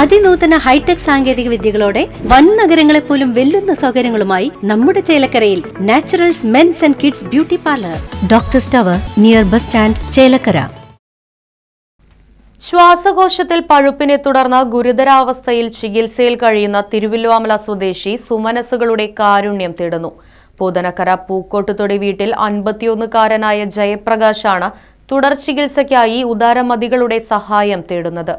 അതിനൂതന hi tech സാങ്കേതിക വിദ്യകളോടെ വൻ നഗരങ്ങളെ പോലും വെല്ലുന്ന സൗകര്യങ്ങളുമായി നമ്മുടെ ചേലക്കരയിൽ Naturals men's and kids beauty parlour. Doctor സ്റ്റവർ near bus stand Chelakkara. ശ്വാസകോശത്തിൽ പഴുപ്പിനെ തുടർന്ന് ഗുരുതരാവസ്ഥയിൽ ചികിത്സയിൽ കഴിയുന്ന തിരുവല്ലുവാമല സ്വദേശി സുമനസുകളുടെ കാരുണ്യം തേടുന്നു. പൂതനക്കര പൂക്കോട്ടുതൊടി വീട്ടിൽ അൻപത്തിയൊന്നുകാരനായ ജയപ്രകാശാണ് തുടർ ചികിത്സയ്ക്കായി ഉദാരമതികളുടെ സഹായം തേടുന്നത്.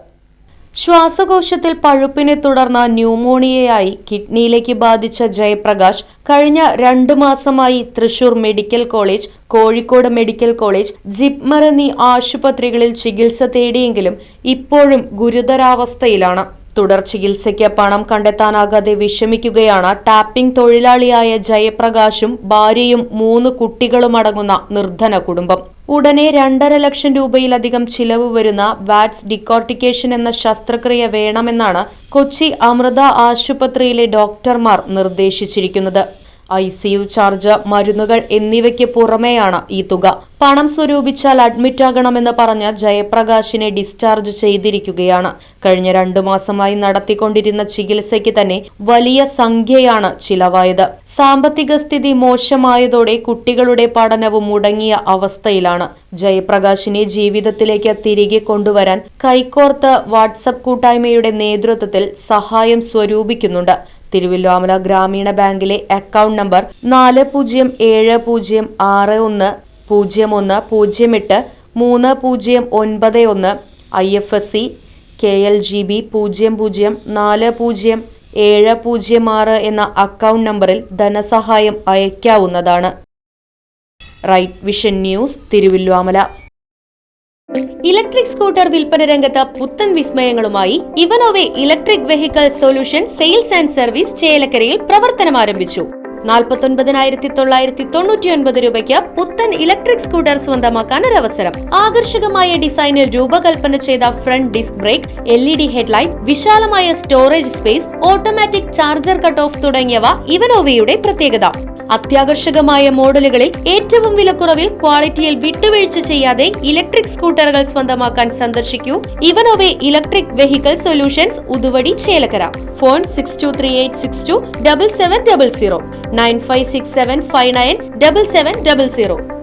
ശ്വാസകോശത്തിൽ പഴുപ്പിനെ തുടർന്ന് ന്യൂമോണിയയായി കിഡ്നിയിലേക്ക് ബാധിച്ച ജയപ്രകാശ് കഴിഞ്ഞ രണ്ടു മാസമായി Thrissur medical college Kozhikode medical college JIPMER എന്നീ ആശുപത്രികളിൽ ചികിത്സ തേടിയെങ്കിലും ഇപ്പോഴും ഗുരുതരാവസ്ഥയിലാണ്. തുടർ ചികിത്സയ്ക്ക് പണം കണ്ടെത്താനാകാതെ വിഷമിക്കുകയാണ് ടാപ്പിംഗ് തൊഴിലാളിയായ ജയപ്രകാശും ഭാര്യയും മൂന്ന് കുട്ടികളുമടങ്ങുന്ന നിർധന കുടുംബം. ഉടനെ രണ്ടര ലക്ഷം രൂപയിലധികം ചിലവ് വരുന്ന വാറ്റ്സ് ഡിക്കോർട്ടിക്കേഷൻ എന്ന ശസ്ത്രക്രിയ വേണമെന്നാണ് കൊച്ചി അമൃത ആശുപത്രിയിലെ ഡോക്ടർമാർ നിർദ്ദേശിച്ചിരിക്കുന്നത്. ഐ സി യു ചാർജ് മരുന്നുകൾ എന്നിവയ്ക്ക് പുറമെയാണ് ഈ തുക. പണം സ്വരൂപിച്ചാൽ അഡ്മിറ്റാകണമെന്ന് പറഞ്ഞ് ജയപ്രകാശിനെ ഡിസ്ചാർജ് ചെയ്തിരിക്കുകയാണ്. കഴിഞ്ഞ രണ്ടു മാസമായി നടത്തിക്കൊണ്ടിരുന്ന ചികിത്സയ്ക്ക് തന്നെ വലിയ സംഖ്യയാണ് ചിലവായത്. സാമ്പത്തിക സ്ഥിതി മോശമായതോടെ കുട്ടികളുടെ പഠനവും മുടങ്ങിയ അവസ്ഥയിലാണ്. ജയപ്രകാശിനെ ജീവിതത്തിലേക്ക് തിരികെ കൊണ്ടുവരാൻ കൈക്കോർത്ത് വാട്സപ്പ് കൂട്ടായ്മയുടെ നേതൃത്വത്തിൽ സഹായം സ്വരൂപിക്കുന്നുണ്ട്. തിരുവല്ലോമല ഗ്രാമീണ ബാങ്കിലെ അക്കൗണ്ട് നമ്പർ നാല് പൂജ്യം ഏഴ് പൂജ്യം ആറ് ഒന്ന് പൂജ്യം ഒന്ന് പൂജ്യം എട്ട് മൂന്ന് പൂജ്യം ഒൻപത് ഒന്ന് I F S C K L G B പൂജ്യം പൂജ്യം നാല് പൂജ്യം ഏഴ് പൂജ്യം ആറ് എന്ന അക്കൗണ്ട് നമ്പറിൽ ധനസഹായം അയക്കാവുന്നതാണ് Right Vision News Thiruvilwamala electric scooter വിൽപ്പന രംഗത്ത് പുത്തൻ വിസ്മയങ്ങളുമായി Evanova electric vehicle solution sales and service ചേലക്കരയിൽ പ്രവർത്തനം ആരംഭിച്ചു നാൽപ്പത്തൊൻപതിനായിരത്തി തൊള്ളായിരത്തി തൊണ്ണൂറ്റി ഒൻപത് രൂപയ്ക്ക് പുത്തൻ ഇലക്ട്രിക് സ്കൂട്ടർ സ്വന്തമാക്കാൻ ഒരു അവസരം ആകർഷകമായ ഡിസൈനിൽ രൂപകൽപ്പന ചെയ്ത front disc brake L E D headlight വിശാലമായ storage space automatic charger cut off തുടങ്ങിയവ ഇവനോവയുടെ പ്രത്യേകത. അത്യാകർഷകമായ മോഡലുകളിൽ ഏറ്റവും വിലക്കുറവിൽ ക്വാളിറ്റിയിൽ വിട്ടുവീഴ്ച ചെയ്യാതെ ഇലക്ട്രിക് സ്കൂട്ടറുകൾ സ്വന്തമാക്കാൻ സന്ദർശിക്കൂ Evanova electric vehicle solutions Uthuvadi Chelakkara. Phone six two three eight six two double seven double zero. Nine five six seven five nine double seven double zero